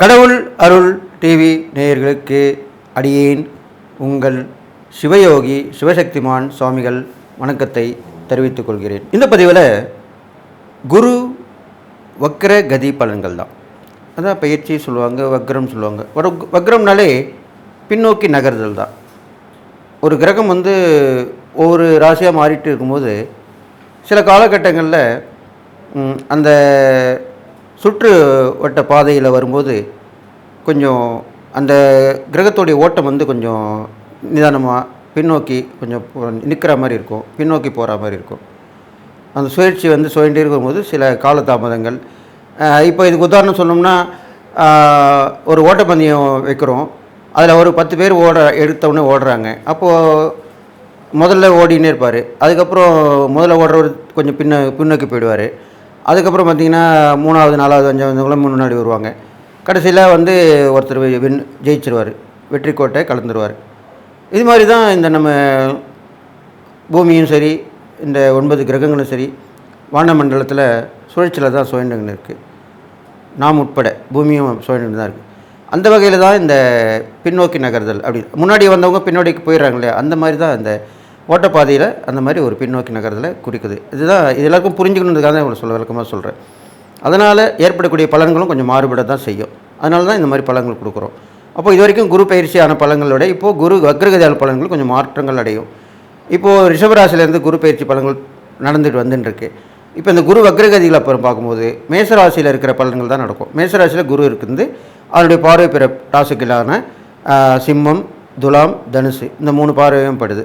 கடவுள் அருள் டிவி நேயர்களுக்கு அடியேன் உங்கள் சிவயோகி சிவசக்திமான் சுவாமிகள் வணக்கத்தை தெரிவித்துக் கொள்கிறேன். இந்த பதிவில் குரு வக்ர கதி பலன்கள் தான். அதான் பயிற்சி சொல்லுவாங்க வக்ரம் சொல்லுவாங்க. ஒரு வக்ரம்னாலே பின்னோக்கி நகர்தல் தான். ஒரு கிரகம் வந்து ஒவ்வொரு ராசியாக மாறிட்டு இருக்கும்போது சில காலகட்டங்களில் அந்த சுற்று வட்ட பாதையில் வரும்போது கொஞ்சம் அந்த கிரகத்துடைய ஓட்டம் வந்து கொஞ்சம் நிதானமாக பின்னோக்கி கொஞ்சம் நிற்கிற மாதிரி இருக்கும். பின்னோக்கி போகிற மாதிரி இருக்கும். அந்த சுழற்சி வந்து சுழண்டே இருக்கும்போது சில காலதாமதங்கள். இப்போ இதுக்கு உதாரணம் சொன்னோம்னா ஒரு ஓட்டப்பந்தயம் வைக்கிறோம். அதில் ஒரு பத்து பேர் ஓட எடுத்தவுடனே ஓடுறாங்க. அப்போது முதல்ல ஓடினே இருப்பார். அதுக்கப்புறம் முதல்ல ஓடுறவர் கொஞ்சம் பின்ன பின்னோக்கி போயிடுவார். அதுக்கப்புறம் பார்த்திங்கன்னா மூணாவது நாலாவது அஞ்சாவது முன்னாடி வருவாங்க. கடைசியில் வந்து ஒருத்தர் வின் ஜெயிச்சிருவார். வெற்றி கோட்டை கலந்துருவார். இது மாதிரி தான் இந்த நம்ம பூமியும் சரி இந்த ஒன்பது கிரகங்களும் சரி வானமண்டலத்தில் சுழற்சியில் தான் சுழண்டுன்னு இருக்குது நாம் உட்பட பூமியும் சுழண்டு தான் இருக்குது அந்த வகையில் தான் இந்த பின்னோக்கி நகர்தல் அப்படி. முன்னாடி வந்தவங்க பின்னோடிக்கு போயிடுறாங்க அந்த மாதிரி தான் இந்த ஓட்டப்பாதையில் அந்த மாதிரி ஒரு பின்னோக்கி நகரத்தில் குறிக்குது இதுதான் இது எல்லாருக்கும் புரிஞ்சுக்கணுன்றதுக்காக தான் இவ்வளோ சொல்ல விளக்கமாக சொல்கிறேன் அதனால் ஏற்படக்கூடிய பலன்களும் கொஞ்சம் மாறுபட தான் செய்யும். அதனால தான் இந்த மாதிரி பலன்கள் கொடுக்குறோம். அப்போ இது வரைக்கும் குரு பயிற்சியான பலன்களோட இப்போது குரு வக்ரகதியான பலன்கள் கொஞ்சம் மாற்றங்கள் அடையும். இப்போது ரிஷபராசிலேருந்து குரு பயிற்சி பலன்கள் நடந்துட்டு வந்துட்டுருக்கு. இப்போ இந்த குரு வக்ரகதிகள் அப்புறம் பார்க்கும்போது மேசராசியில் இருக்கிற பலன்கள் தான் நடக்கும். மேசராசியில் குரு இருக்குது. அதனுடைய பார்வை பிற ராசிக்கலான சிம்மம் துலாம் தனுசு இந்த மூணு பார்வையும் படுது.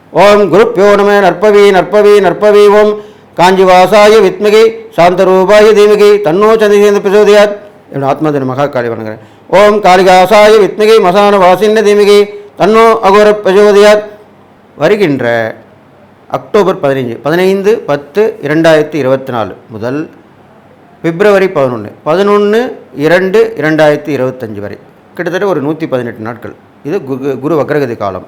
ஓம் குருப்பியோ நம நற்பவி நற்பவி நற்பவி ஓம். காஞ்சி வாசாய வித்மகி சாந்தரூபாய தீமகி தன்னோ சந்திரேந்திர பிரசோதியாத். என்னோட ஆத்மதின மகா காளி வணங்குறேன். ஓம் காளிகாசாய வித்மகி மசான வாசின்ன தீமகி தன்னோ அகோர பிரசோதியாத். வருகின்ற அக்டோபர் பதினைஞ்சு பதினைந்து பத்து இரண்டாயிரத்தி இருபத்தி நாலு முதல் பிப்ரவரி பதினொன்று பதினொன்று இரண்டு இரண்டாயிரத்தி இருபத்தஞ்சு வரை. கிட்டத்தட்ட ஒரு நூற்றி பதினெட்டு நாட்கள். இது குரு குரு வக்ரகதி காலம்.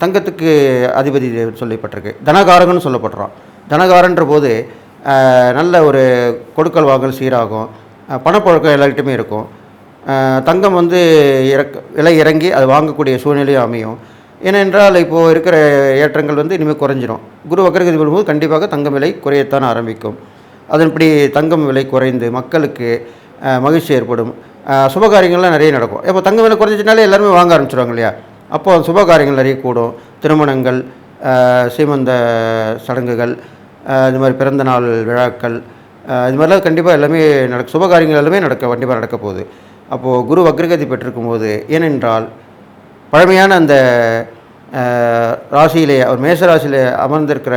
தங்கத்துக்கு அதிபதி சொல்லப்பட்டிருக்கு. தனகாரகன்னு சொல்லப்படுறான். தனகாரன்ற போது நல்ல ஒரு கொடுக்கல் வாங்கல் சீராகும். பணப்பழக்கம் பணப்புழக்கம் இருக்கும். தங்கம் வந்து இறக்க விலை இறங்கி அது வாங்கக்கூடிய சூழ்நிலையும் அமையும். ஏனென்றால் இப்போது இருக்கிற ஏற்றங்கள் வந்து இனிமேல் குறைஞ்சிரும். குரு வக்கரகதி வரும்போது கண்டிப்பாக தங்கம் விலை குறையத்தான் ஆரம்பிக்கும். அதன்படி தங்கம் விலை குறைந்து மக்களுக்கு மகிழ்ச்சி ஏற்படும். சுபகாரியங்கள்லாம் நிறைய நடக்கும். இப்போ தங்கம் விலை குறைஞ்சினாலே எல்லாருமே வாங்க ஆரம்பிச்சிருவாங்க இல்லையா? அப்போது சுப காரியங்கள் நிறைய கூடும். திருமணங்கள் சீமந்த சடங்குகள் இது மாதிரி பிறந்தநாள் விழாக்கள் இது மாதிரிலாம் கண்டிப்பாக எல்லாமே நடக்க சுபகாரியங்கள் எல்லாமே நடக்க கண்டிப்பாக நடக்க போகுது. அப்போது குரு வக்ரகதி பெற்றிருக்கும் போது ஏனென்றால் பழமையான அந்த ராசியிலே அவர் மேச ராசியிலே அமர்ந்திருக்கிற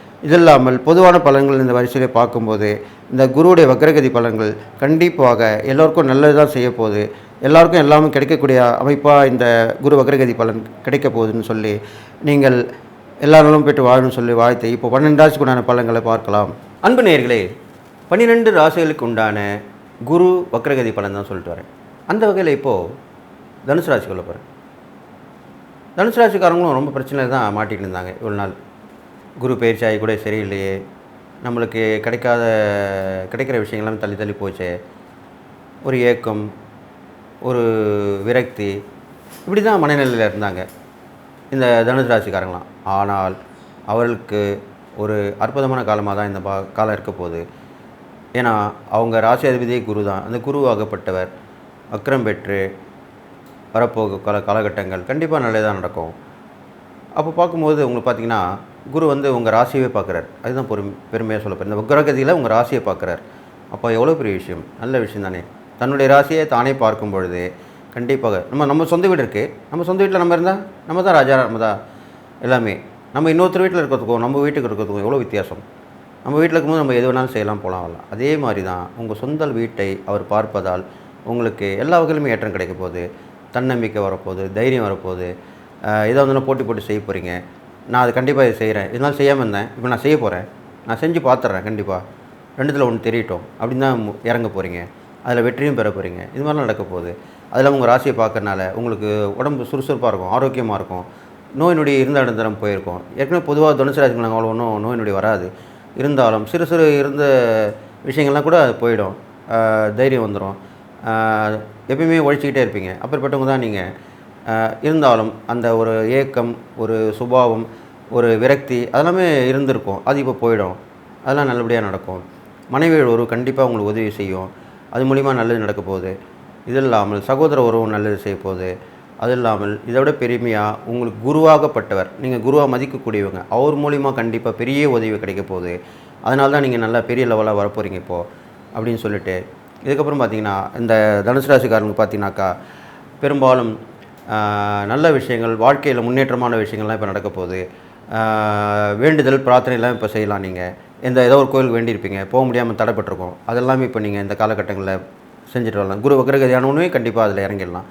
இது இல்லாமல் பொதுவான பலன்கள் இந்த வரிசையிலே பார்க்கும்போது இந்த குருவுடைய வக்ரகதி பலன்கள் கண்டிப்பாக எல்லோருக்கும் நல்லது தான் செய்ய போகுது எல்லாருக்கும் எல்லாமே கிடைக்கக்கூடிய அமைப்பாக இந்த குரு வக்ரகதி பலன் கிடைக்க போகுதுன்னு சொல்லி நீங்கள் எல்லா நாளும் போய்ட்டு வாழணும்னு சொல்லி வாழ்த்து. இப்போ பன்னெண்டு ராசிக்குண்டான பலன்களை பார்க்கலாம். அன்பு நேர்களே பன்னிரெண்டு ராசிகளுக்கு உண்டான குரு வக்ரகதி பலன் தான் சொல்லிட்டு வரேன். அந்த வகையில் இப்போது தனுசு ராசிக்குள்ளே போகிறேன் தனுசு ராசிக்காரங்களும் ரொம்ப பிரச்சனையில் தான் மாட்டிகிட்டு இருந்தாங்க இவ்வளோ நாள். குரு பயிற்சி ஆகி கூட சரியில்லையே. நம்மளுக்கு கிடைக்காத கிடைக்கிற விஷயங்கள்லாம் தள்ளி தள்ளி போச்சே. ஒரு ஏக்கம் ஒரு விரக்தி இப்படி தான் மனநிலையில் இருந்தாங்க. இந்த தனுசு ராசிக்காரங்களாம். ஆனால் அவர்களுக்கு ஒரு அற்புதமான காலமாக தான் இந்த பா காலம் இருக்க போகுது. ஏன்னா அவங்க ராசி அதிபதியே குரு தான். அந்த குருவாகப்பட்டவர் அக்கரம் பெற்று வரப்போக கால காலகட்டங்கள் கண்டிப்பாக நல்லதாக நடக்கும். அப்போ பார்க்கும்போது உங்களுக்கு பார்த்தீங்கன்னா குரு வந்து உங்கள் ராசியவே பார்க்குறார். அதுதான் பெரும் பெருமையாக சொல்லப்படுது இந்த உக்ரகதியில் உங்கள் ராசியை பார்க்குறார். அப்போ எவ்வளோ பெரிய விஷயம்? நல்ல விஷயம் தானே. தன்னுடைய ராசியை தானே பார்க்கும் பொழுது கண்டிப்பாக நம்ம நம்ம சொந்த வீடு இருக்குது நம்ம சொந்த வீட்டில் நம்ம இருந்தால் நம்ம தான் ராஜா நம்ம தான் எல்லாமே. நம்ம இன்னொருத்தர் வீட்டில் இருக்கிறதுக்கும் நம்ம வீட்டுக்கு இருக்கிறதுக்கும் எவ்வளோ வித்தியாசம்? நம்ம வீட்டில் இருக்கும்போது நம்ம எது வேணாலும் செய்யலாம் போகலாம் வரலாம். அதே மாதிரி தான் உங்கள் சொந்த வீட்டை அவர் பார்ப்பதால் உங்களுக்கு எல்லா வகையிலுமே ஏற்றம் கிடைக்க போகுது. தன்னம்பிக்கை வரப்போகுது தைரியம் வரப்போகுது. இதை வந்து போட்டி போட்டு செய்ய போகிறீங்க நான் அது கண்டிப்பாக இது செய்கிறேன் இதனால் செய்யாமல் இருந்தேன். இப்போ நான் செய்ய போகிறேன் நான் செஞ்சு பார்த்துட்றேன் கண்டிப்பாக ரெண்டுத்தில் ஒன்று தெரியட்டும். அப்படின்னு தான் மு- இறங்க போகிறீங்க அதில் வெற்றியும் பெற போகிறீங்க இது மாதிரிலாம் நடக்க போகுது. அதில் உங்கள் ராசியை பார்க்கறனால உங்களுக்கு உடம்பு சுறுசுறுப்பாக இருக்கும் ஆரோக்கியமாக இருக்கும். நோய் நொடி இருந்த இடந்தரம் போயிருக்கும். ஏற்கனவே பொதுவாக தனுசு ராசிக்கு நாங்கள் அவ்வளோ ஒன்றும் நோய் நொடி வராது. இருந்தாலும் சிறு சிறு இருந்த விஷயங்கள்லாம் கூட அது போயிடும். தைரியம் வந்துடும் எப்பயுமே ஒழிச்சிக்கிட்டே இருப்பீங்க. அப்படிப்பட்டவங்க தான் நீங்கள் இருந்தாலும் அந்த ஒரு ஏக்கம் ஒரு சுபாவம் ஒரு விரக்தி அதெல்லாமே இருந்திருக்கும். அது இப்போ போயிடும். அதெல்லாம் நல்லபடியாக நடக்கும். மனைவியோட உறவு கண்டிப்பாக உங்களுக்கு உதவி செய்யும். அது மூலிமா நல்லது நடக்க போகுது. இது இல்லாமல் சகோதர உறவும் நல்லது செய்ய போகுது. அது இல்லாமல் இதை விட பெருமையாக உங்களுக்கு குருவாகப்பட்டவர் நீங்கள் குருவாக மதிக்கக்கூடியவங்க அவர் மூலிமா கண்டிப்பாக பெரிய உதவி கிடைக்க போகுது. அதனால தான் நீங்கள் நல்லா பெரிய லெவலாக வரப்போகிறீங்க இப்போது அப்படின்னு சொல்லிட்டு. இதுக்கப்புறம் பார்த்தீங்கன்னா இந்த தனுசு ராசிக்காரங்க பார்த்தீங்கன்னாக்கா பெரும்பாலும் நல்ல விஷயங்கள் வாழ்க்கையில் முன்னேற்றமான விஷயங்கள்லாம் இப்போ நடக்க போகுது. வேண்டுதல் பிரார்த்தனைலாம் இப்போ செய்யலாம் நீங்கள் எந்த ஏதோ ஒரு கோயிலுக்கு வேண்டியிருப்பீங்க போக முடியாமல் தடைப்பட்டிருக்கோம். அதெல்லாமே இப்போ நீங்கள் இந்த காலகட்டங்களில் செஞ்சுட்டு வரலாம். குரு வக்ரகதியானவனே கண்டிப்பாக அதில் இறங்கிடலாம்.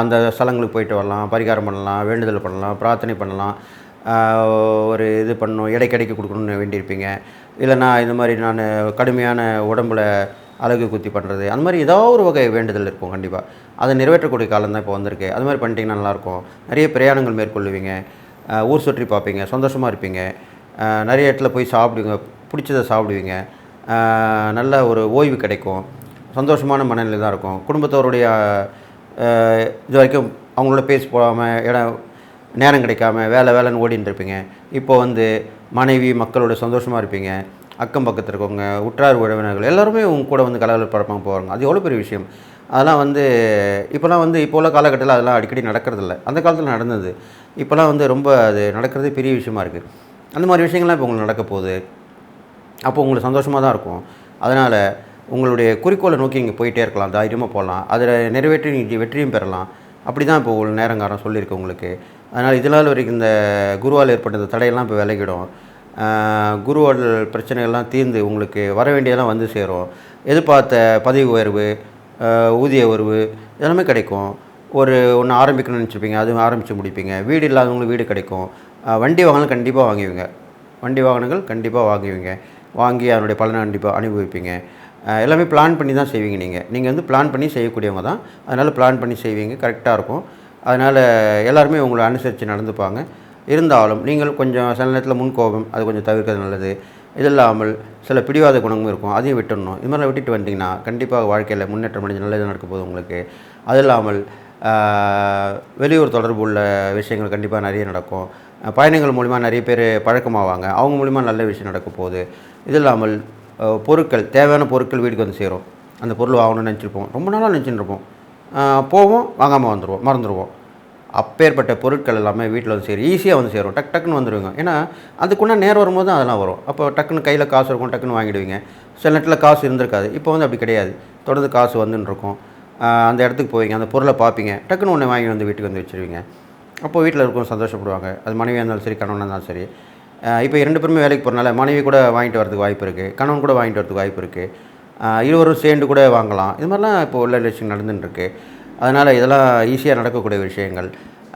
அந்த ஸ்தலங்களுக்கு போயிட்டு வரலாம். பரிகாரம் பண்ணலாம் வேண்டுதல் பண்ணலாம் பிரார்த்தனை பண்ணலாம். ஒரு இது பண்ணணும் இடைக்கடைக்கு கொடுக்கணும்னு வேண்டியிருப்பீங்க இல்லைனா இந்த மாதிரி நான் கடுமையான உடம்புல அழகு குத்தி பண்ணுறது அந்த மாதிரி ஏதோ ஒரு வகை வேண்டுதல் இருக்கும் கண்டிப்பாக அதை நிறைவேற்றக்கூடிய காலம் தான் இப்போ வந்திருக்கு. அது மாதிரி பண்ணிட்டீங்கன்னா நல்லாயிருக்கும். நிறைய பிரயாணங்கள் மேற்கொள்ளுவீங்க. ஊர் சுற்றி பார்ப்பீங்க. சந்தோஷமாக இருப்பீங்க. நிறைய இடத்துல போய் சாப்பிடுவீங்க. பிடிச்சதை சாப்பிடுவீங்க. நல்ல ஒரு ஓய்வு கிடைக்கும். சந்தோஷமான மனநிலை தான் இருக்கும். குடும்பத்தோருடைய இது வரைக்கும் அவங்களோட பேசி போகாமல் இடம் நேரம் கிடைக்காம வேலை வேலைன்னு ஓடின்னு இருப்பீங்க. இப்போ வந்து மனைவி மக்களோட சந்தோஷமாக இருப்பீங்க. அக்கம் பக்கத்தில் இருக்கவங்க உற்றார் உறவினர்கள் எல்லாருமே உங்க கூட வந்து கலகலப்பு பழப்பாங்க போவாங்க. அது எவ்வளோ பெரிய விஷயம். அதெல்லாம் வந்து இப்போலாம் வந்து இப்போ உள்ள காலகட்டத்தில் அதெல்லாம் அடிக்கடி நடக்கிறதில்ல. அந்த காலத்தில் நடந்தது. இப்போலாம் வந்து ரொம்ப அது நடக்கிறதே பெரிய விஷயமா இருக்குது அந்த மாதிரி விஷயங்கள்லாம் இப்போ உங்களுக்கு நடக்க போகுது. அப்போ உங்களுக்கு சந்தோஷமாக தான் இருக்கும். அதனால் உங்களுடைய குறிக்கோளை நோக்கி இங்கே போயிட்டே இருக்கலாம். தைரியமாக போகலாம் அதில் நிறைவேற்றி நீங்கள் வெற்றியும் பெறலாம். அப்படி தான் இப்போ ஒரு நேரங்காரம் சொல்லியிருக்கு உங்களுக்கு. அதனால் இதனால் வரைக்கும் இந்த குருவால் ஏற்பட்ட இந்த தடையெல்லாம் இப்போ விலகிடும். குருவால் குருவோட பிரச்சனைகள்லாம் தீர்ந்து உங்களுக்கு வர வேண்டியதெல்லாம் வந்து சேரும். எதிர்பார்த்த பதவி உயர்வு ஊதிய உயர்வு இதெல்லாமே கிடைக்கும். ஒரு ஒன்று ஆரம்பிக்கணும்னு நினச்சிப்பீங்க அதுவும் ஆரம்பித்து முடிப்பீங்க. வீடு இல்லாதவங்களுக்கு வீடு கிடைக்கும். வண்டி வாகனம் கண்டிப்பாக வாங்குவீங்க. வண்டி வாகனங்கள் கண்டிப்பாக வாங்குவீங்க. வாங்கி அதனுடைய பலனை கண்டிப்பாக அனுபவிப்பீங்க. எல்லாமே பிளான் பண்ணி தான் செய்வீங்க நீங்கள் நீங்கள் வந்து பிளான் பண்ணி செய்யக்கூடியவங்க தான். அதனால் பிளான் பண்ணி செய்வீங்க கரெக்டாக இருக்கும். அதனால் எல்லாருமே உங்களை அனுசரித்து நடந்துப்பாங்க. இருந்தாலும் நீங்கள் கொஞ்சம் சில நேரத்தில் முன்கோபம் அது கொஞ்சம் தவிர்க்கிறது நல்லது. இது இல்லாமல் சில பிடிவாத குணமும் இருக்கும். அதையும் விட்டுடணும் இது மாதிரிலாம் விட்டுட்டு வந்தீங்கன்னா கண்டிப்பாக வாழ்க்கையில் முன்னேற்றம் அடைஞ்சு நல்லது நடக்க போகுது உங்களுக்கு. அது இல்லாமல் வெளியூர் தொடர்பு உள்ள விஷயங்கள் கண்டிப்பாக நிறைய நடக்கும். பயணங்கள் மூலிமா நிறைய பேர் பழக்கமாவாங்க. அவங்க மூலிமா நல்ல விஷயம் நடக்க போகுது. இது இல்லாமல் பொருட்கள் தேவையான பொருட்கள் வீட்டுக்கு வந்து சேரும். அந்த பொருள் வாங்கணும்னு நினச்சிருப்போம். ரொம்ப நாளாக நினச்சிட்டு இருப்போம். போவோம் வாங்காமல் வந்துடுவோம் மறந்துடுவோம் அப்பேற்பட்ட பொருட்கள் எல்லாமே வீட்டில் வந்து சேரும். ஈஸியாக வந்து சேரும். டக் டக்குன்னு வந்துடுவீங்க ஏன்னா அதுக்குன்னா நேரம் வரும்போது தான் அதெல்லாம் வரும். அப்போ டக்குன்னு கையில் காசு இருக்கும் டக்குன்னு வாங்கிடுவீங்க. சில நேரத்தில் காசு இருந்திருக்காது. இப்போ வந்து அப்படி கிடையாது. தொடர்ந்து காசு வந்துன்னு இருக்கும். அந்த இடத்துக்கு போவீங்க. அந்த பொருளை பார்ப்பீங்க. டக்குன்னு ஒன்று வாங்கி வந்து வீட்டுக்கு வந்து வச்சுருவீங்க. அப்போ வீட்டில் இருக்கும் சந்தோஷப்படுவாங்க. அது மனைவியாக இருந்தாலும் சரி கணவனாக இருந்தாலும் சரி. இப்போ இரண்டு பேருமே வேலைக்கு போகிறனால மனைவி கூட வாங்கிட்டு வரதுக்கு வாய்ப்பு இருக்குது கணவன் கூட வாங்கிட்டு வரதுக்கு வாய்ப்பு இருக்குது இருவரும் சேர்ந்து கூட வாங்கலாம். இது மாதிரிலாம் இப்போ உள்ள விஷயம் நடந்துன்னு அதனால் இதெல்லாம் ஈஸியாக நடக்கக்கூடிய விஷயங்கள்.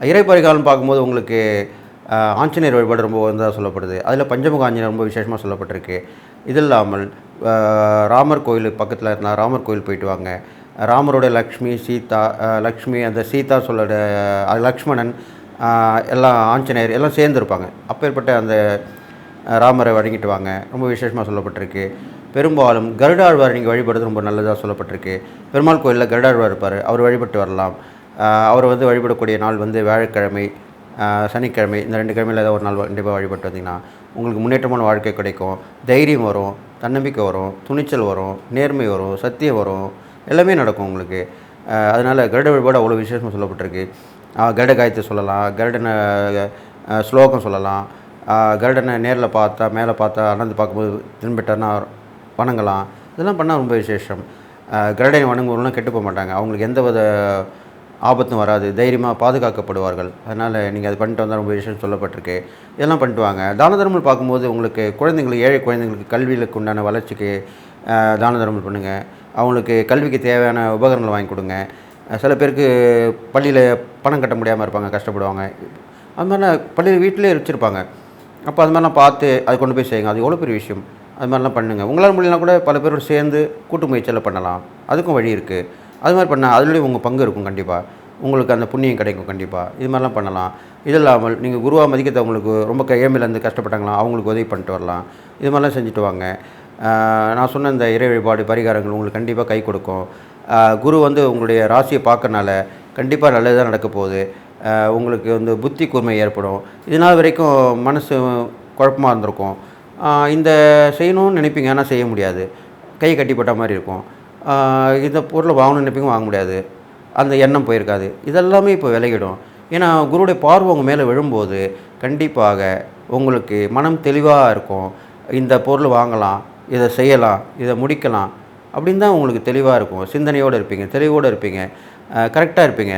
இறைப்பரிகாலம் பார்க்கும்போது உங்களுக்கு ஆஞ்சநேயர் வழிபாடு ரொம்ப வந்ததாக சொல்லப்படுது. அதில் பஞ்சமுக ஆஞ்சநேயர் ரொம்ப விசேஷமாக சொல்லப்பட்டிருக்கு. இது இல்லாமல் ராமர் கோயில் பக்கத்தில் இருந்தால் ராமர் கோயில் போயிட்டு வாங்க. ராமரோட லக்ஷ்மி சீதா லக்ஷ்மி அந்த சீதா சொல்லோட லக்ஷ்மணன் எல்லாம் ஆஞ்சநேயர் எல்லாம் சேர்ந்துருப்பாங்க. அப்பேற்பட்ட அந்த ராமரை வழங்கிட்டு வாங்க. ரொம்ப விசேஷமாக சொல்லப்பட்டிருக்கு. பெரும்பாலும் கருடாழ்வார் நீங்கள் வழிபடுறது ரொம்ப நல்லதாக சொல்லப்பட்டிருக்கு. பெருமாள் கோயிலில் கருடாழ்வார் இருப்பார். அவர் வழிபட்டு வரலாம். அவர் வந்து வழிபடக்கூடிய நாள் வந்து வியாழக்கிழமை சனிக்கிழமை இந்த ரெண்டு கிழமையில் ஏதாவது ஒரு நாள் கண்டிப்பாக வழிபட்டு வந்தீங்கன்னா உங்களுக்கு முன்னேற்றமான வாழ்க்கை கிடைக்கும். தைரியம் வரும் தன்னம்பிக்கை வரும் துணிச்சல் வரும் நேர்மை வரும் சத்தியம் வரும். எல்லாமே நடக்கும் உங்களுக்கு. அதனால் கருட வழிபாடு அவ்வளோ விசேஷமாக சொல்லப்பட்டிருக்கு. கருட காயத்தை சொல்லலாம். கருடனை ஸ்லோகம் சொல்லலாம். கருடனை நேரில் பார்த்தா மேலே பார்த்தா அண்ணந்து பார்க்கும்போது திரும்பிட்டார்னா வணங்கலாம் இதெல்லாம் பண்ணால் ரொம்ப விசேஷம். ஆஹ் கருடனை வணங்குவவங்களாம் கெட்டு போக மாட்டாங்க. அவங்களுக்கு எந்த வித ஆபத்தும் வராது. தைரியமாக பாதுகாக்கப்படுவார்கள். அதனால் நீங்கள் அது பண்ணிட்டு வந்தால் ரொம்ப விஷயம் சொல்லப்பட்டிருக்கு. இதெல்லாம் பண்ணிட்டு வாங்க. தான தர்மங்கள் பார்க்கும்போது உங்களுக்கு குழந்தைங்களுக்கு ஏழை குழந்தைங்களுக்கு கல்விகளுக்கு உண்டான வளர்ச்சிக்கு தான தர்மங்கள் பண்ணுங்கள் அவங்களுக்கு கல்விக்கு தேவையான உபகரணங்கள் வாங்கி கொடுங்க. சில பேருக்கு பள்ளியில் பணம் கட்ட முடியாமல் இருப்பாங்க கஷ்டப்படுவாங்க. அது மாதிரிலாம் பள்ளியில் வீட்டிலே வச்சுருப்பாங்க. அப்போ அது மாதிரிலாம் பார்த்து அது கொண்டு போய் செய்யுங்க. அது எவ்வளோ பெரிய விஷயம். அது மாதிரிலாம் பண்ணுங்கள் உங்களால் முடியலனா கூட பல பேரோட சேர்ந்து கூட்டு முயற்சியில் பண்ணலாம். அதுக்கும் வழி இருக்குது அது மாதிரி பண்ணால் அதுலேயும் உங்கள் பங்கு இருக்கும் கண்டிப்பாக உங்களுக்கு அந்த புண்ணியம் கிடைக்கும் கண்டிப்பாக இது மாதிரிலாம் பண்ணலாம். இது இல்லாமல் நீங்கள் குருவாக மதிக்கத்தவங்களுக்கு ரொம்ப கையமிலேருந்து கஷ்டப்பட்டாங்களா அவங்களுக்கு உதவி பண்ணிட்டு வரலாம். இது மாதிரிலாம் செஞ்சுட்டு வாங்க. நான் சொன்ன இந்த இறை வழிபாடு பரிகாரங்கள் உங்களுக்கு கண்டிப்பாக கை கொடுக்கும். குரு வந்து உங்களுடைய ராசியை பார்க்கறனால கண்டிப்பாக நல்லது தான் நடக்க போகுது உங்களுக்கு வந்து புத்தி கூர்மை ஏற்படும். இது நாள் வரைக்கும் மனசு குழப்பமாக இருந்திருக்கும். இந்த செய்யணும்னு நினைப்பீங்க ஆனால் செய்ய முடியாது. கை கட்டிப்பட்ட மாதிரி இருக்கும். இந்த பொருளை வாங்கணும்னு நினைப்பீங்க வாங்க முடியாது. அந்த எண்ணம் போயிருக்காது. இதெல்லாமே இப்போ விலகிடும். ஏன்னா குருடைய பார்வை உங்கள் மேலே விழும்போது கண்டிப்பாக உங்களுக்கு மனம் தெளிவாக இருக்கும். இந்த பொருள் வாங்கலாம் இதை செய்யலாம் இதை முடிக்கலாம் அப்படின்னு தான் உங்களுக்கு தெளிவாக இருக்கும். சிந்தனையோடு இருப்பீங்க தெளிவோடு இருப்பீங்க கரெக்டாக இருப்பீங்க.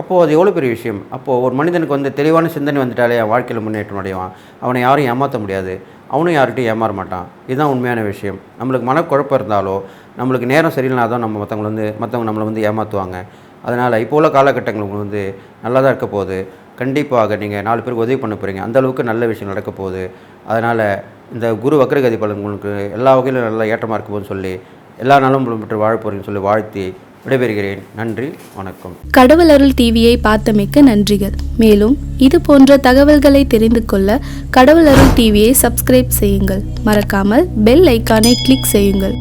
அப்போது அது எவ்வளோ பெரிய விஷயம்? அப்போது ஒரு மனிதனுக்கு வந்து தெளிவான சிந்தனை வந்துட்டாலே வாழ்க்கையில் முன்னேற்றம் அடைவான். அவனை யாரும் ஏமாற்ற முடியாது. அவனும் யார்கிட்டையும் ஏமாற மாட்டான். இதுதான் உண்மையான விஷயம். நம்மளுக்கு மனக்குழப்பம் இருந்தாலோ நம்மளுக்கு நேரம் சரியில்லைனா தான் நம்ம மற்றவங்களை வந்து மற்றவங்க நம்மளை வந்து ஏமாற்றுவாங்க அதனால் இப்போ உள்ள காலகட்டங்கள் வந்து நல்லா தான் இருக்க போகுது. கண்டிப்பாக நீங்கள் நாலு பேருக்கு உதவி பண்ண போகிறீங்க அந்த அளவுக்கு நல்ல விஷயம் நடக்க போகுது. அதனால் இந்த குரு வக்ரகதி பலன் உங்களுக்கு எல்லா வகையிலும் நல்லா ஏற்றமாக இருக்க சொல்லி எல்லா நாளும் பெற்று வாழ போகிறீங்கன்னு சொல்லி வாழ்த்தி விடைபெறுகிறேன். நன்றி வணக்கம். கடவுள் அருள் டிவியை பார்த்தமைக்க நன்றிகள். மேலும் இது போன்ற தகவல்களை தெரிந்து கொள்ள கடவுள் அருள் டிவியை சப்ஸ்கிரைப் செய்யுங்கள். மறக்காமல் பெல் ஐக்கானை கிளிக் செய்யுங்கள்.